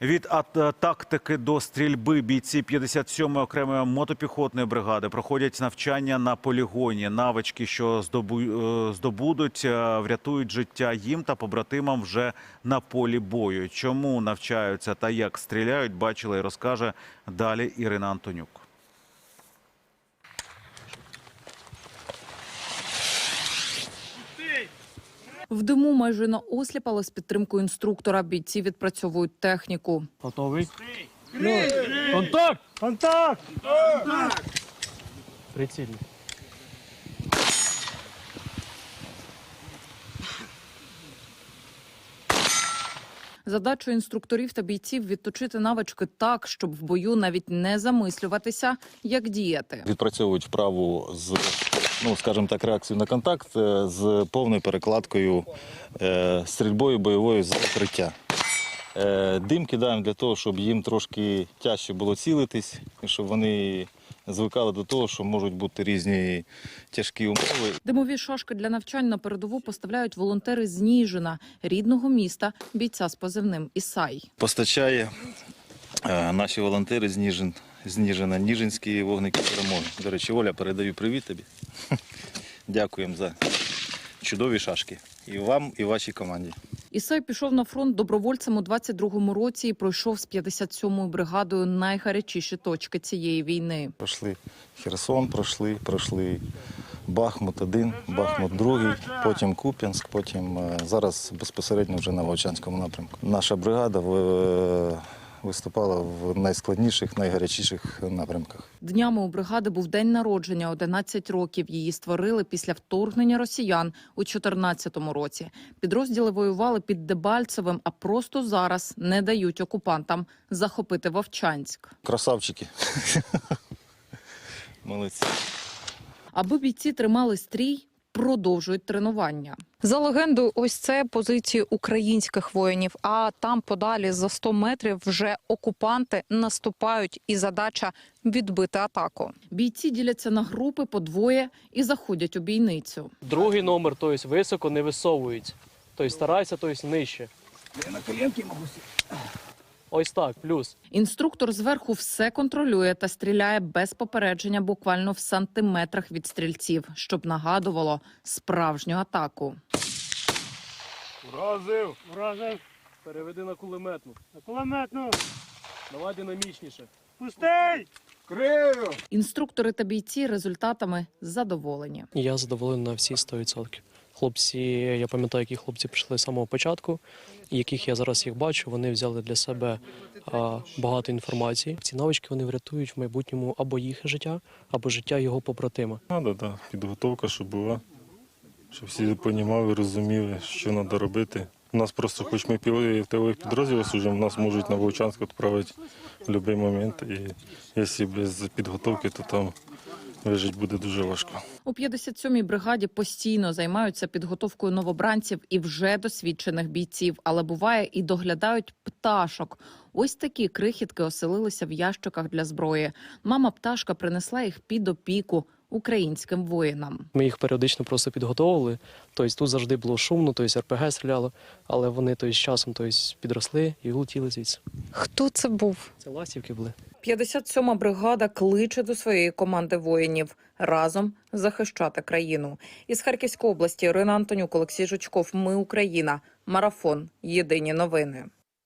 Від ат- тактики до стрільби бійці 57-ї окремої мотопіхотної бригади проходять навчання на полігоні. Навички, що е, здобудуть, е, врятують життя їм та побратимам вже на полі бою. Чому навчаються та як стріляють, бачила і розкаже далі Ірина Антонюк. В диму майже на осліпала з підтримкою інструктора бійці відпрацьовують техніку. Готовий? Контакт! Контакт! Прицільний. Задачою інструкторів та бійців відточити навички так, щоб в бою навіть не замислюватися, як діяти. відпрацьовують вправу з, ну скажімо так, реакцією на контакт е, з повною перекладкою е, стрільбою бойовою з укриття. Е, Дим кидаємо для того, щоб їм трошки тяжче було цілитись, і щоб вони звикали до того, що можуть бути різні тяжкі умови. Димові шашки для навчань на передову поставляють волонтери з Ніжина, рідного міста, бійця з позивним Ісай. Постачає наші волонтери з Ніжин, з Ніжина, Ніжинські вогники перемоги. До речі, Оля, передаю привіт тобі. Дякуємо за чудові шашки. І вам, і вашій команді. Ісай пішов на фронт добровольцем у 22-му році і пройшов з 57-ю бригадою найгарячіші точки цієї війни. Пройшли Херсон, пройшли, пройшли Бахмут 1, Бахмут 2, потім Куп'янськ, потім е, зараз безпосередньо вже на Вовчанському напрямку. Наша бригада в- виступала в найскладніших, найгарячіших напрямках. Днями у бригади був день народження. 11 років її створили після вторгнення росіян у 14-му році. Підрозділи воювали під Дебальцевим, а просто зараз не дають окупантам захопити Вовчанськ. Красавчики. Молодці. Аби бійці тримали стрій, продовжують тренування. За легендою, ось це позиції українських воїнів. А там подалі за 100 метрів вже окупанти наступають, і задача відбити атаку. Бійці діляться на групи по двоє і заходять у бійницю. Другий номер, тобто високо не висовується. Тобто старайся, тобто нижче. на коленки, Ось так, плюс. Інструктор зверху все контролює та стріляє без попередження, буквально в сантиметрах від стрільців, щоб нагадувало справжню атаку. Вразив! Вразив! Переведи на кулеметну. На кулеметну! Давай динамічніше. Пустий! Крию! Інструктори та бійці результатами задоволені. Я задоволений на всі 100%. Хлопці, я пам'ятаю, які хлопці прийшли з самого початку, яких я зараз їх бачу, вони взяли для себе а, багато інформації. Ці навички вони врятують в майбутньому або їх життя, або життя його побратима. Надо, да. Підготовка, щоб була, щоб всі розуміли, розуміли, що треба робити. У нас просто, хоч ми в тилових підрозділах служимо, нас можуть на Вовчанськ відправити в будь-який момент. І якщо без підготовки, то там вижити буде дуже важко. У 57-й бригаді постійно займаються підготовкою новобранців і вже досвідчених бійців, але буває і доглядають пташок. Ось такі крихітки оселилися в ящиках для зброї. Мама пташка принесла їх під опіку українським воїнам. Ми їх періодично просто підготовили. Тобто тут завжди було шумно, тобто РПГ стріляло, але вони тобто, з часом тобто, підросли і улетіли звідси. Хто це був? Це ластівки були. 57-ма бригада кличе до своєї команди воїнів разом захищати країну. Із Харківської області Ірина Антонюк, Олексій Жучков. Ми Україна. Марафон. Єдині новини.